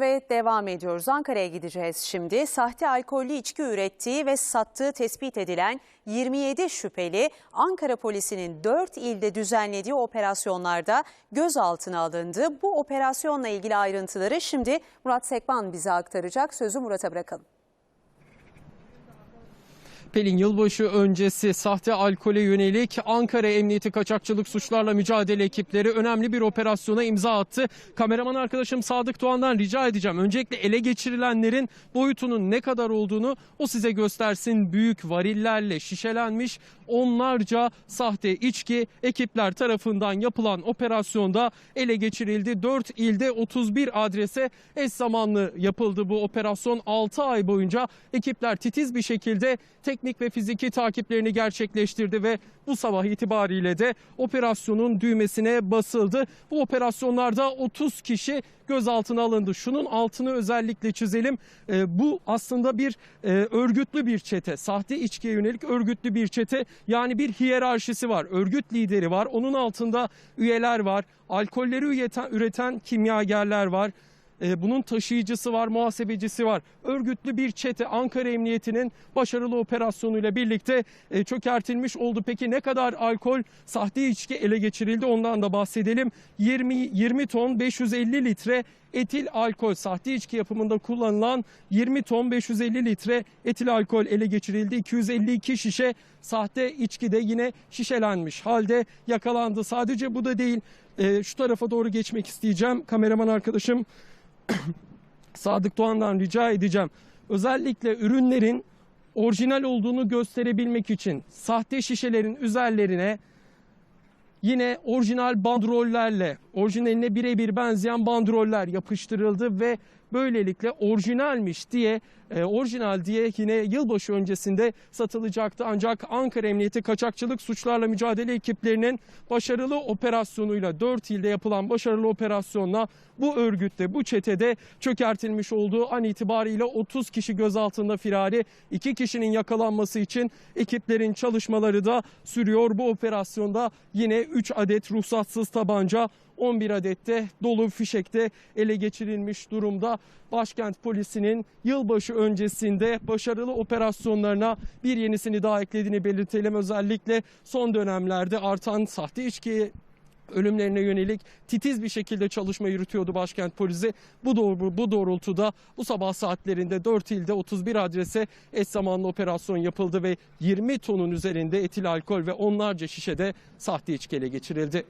Ve devam ediyoruz. Ankara'ya gideceğiz şimdi. Sahte alkollü içki ürettiği ve sattığı tespit edilen 27 şüpheli Ankara polisinin 4 ilde düzenlediği operasyonlarda gözaltına alındı. Bu operasyonla ilgili ayrıntıları şimdi Murat Sekban bize aktaracak. Sözü Murat'a bırakalım. Pelin yılbaşı öncesi sahte alkole yönelik Ankara Emniyeti Kaçakçılık Suçlarla Mücadele ekipleri önemli bir operasyona imza attı. Kameraman arkadaşım Sadık Doğan'dan rica edeceğim. Öncelikle ele geçirilenlerin boyutunun ne kadar olduğunu o size göstersin. Büyük varillerle şişelenmiş onlarca sahte içki ekipler tarafından yapılan operasyonda ele geçirildi. 4 ilde 31 adrese eş zamanlı yapıldı bu operasyon. 6 ay boyunca ekipler titiz bir şekilde teknik ve fiziki takiplerini gerçekleştirdi ve bu sabah itibariyle de operasyonun düğmesine basıldı. Bu operasyonlarda 30 kişi gözaltına alındı. Şunun altını özellikle çizelim. Ee, bu aslında bir e, örgütlü bir çete. Sahte içkiye yönelik örgütlü bir çete. Yani bir hiyerarşisi var. Örgüt lideri var. Onun altında üyeler var. Alkolleri üreten, üreten kimyagerler var. E, Bunun taşıyıcısı var, muhasebecisi var. Örgütlü bir çete Ankara Emniyeti'nin başarılı operasyonuyla birlikte e, çökertilmiş oldu. Peki ne kadar alkol, sahte içki ele geçirildi ondan da bahsedelim. 20, 20 ton 550 litre etil alkol sahte içki yapımında kullanılan 20 ton 550 litre etil alkol ele geçirildi. 252 şişe sahte içki de yine şişelenmiş halde yakalandı. Sadece bu da değil. E, şu tarafa doğru geçmek isteyeceğim. Kameraman arkadaşım Sadık Doğan'dan rica edeceğim. Özellikle ürünlerin orijinal olduğunu gösterebilmek için sahte şişelerin üzerlerine yine orijinal bandrollerle, orijinaline birebir benzeyen bandroller yapıştırıldı ve böylelikle orijinalmiş diye, e, orijinal diye yine yılbaşı öncesinde satılacaktı. Ancak Ankara Emniyeti Kaçakçılık Suçlarla Mücadele ekiplerinin başarılı operasyonuyla 4 ilde yapılan başarılı operasyonla bu örgütte, bu çetede çökertilmiş olduğu an itibariyle 30 kişi gözaltında firari, 2 kişinin yakalanması için ekiplerin çalışmaları da sürüyor. Bu operasyonda yine 3 adet ruhsatsız tabanca 11 adette dolu fişekte ele geçirilmiş durumda. Başkent polisinin yılbaşı öncesinde başarılı operasyonlarına bir yenisini daha eklediğini belirtelim. Özellikle son dönemlerde artan sahte içki ölümlerine yönelik titiz bir şekilde çalışma yürütüyordu başkent polisi. Bu doğru bu doğrultuda bu sabah saatlerinde 4 ilde 31 adrese eş zamanlı operasyon yapıldı ve 20 tonun üzerinde etil alkol ve onlarca şişede sahte içki ele geçirildi.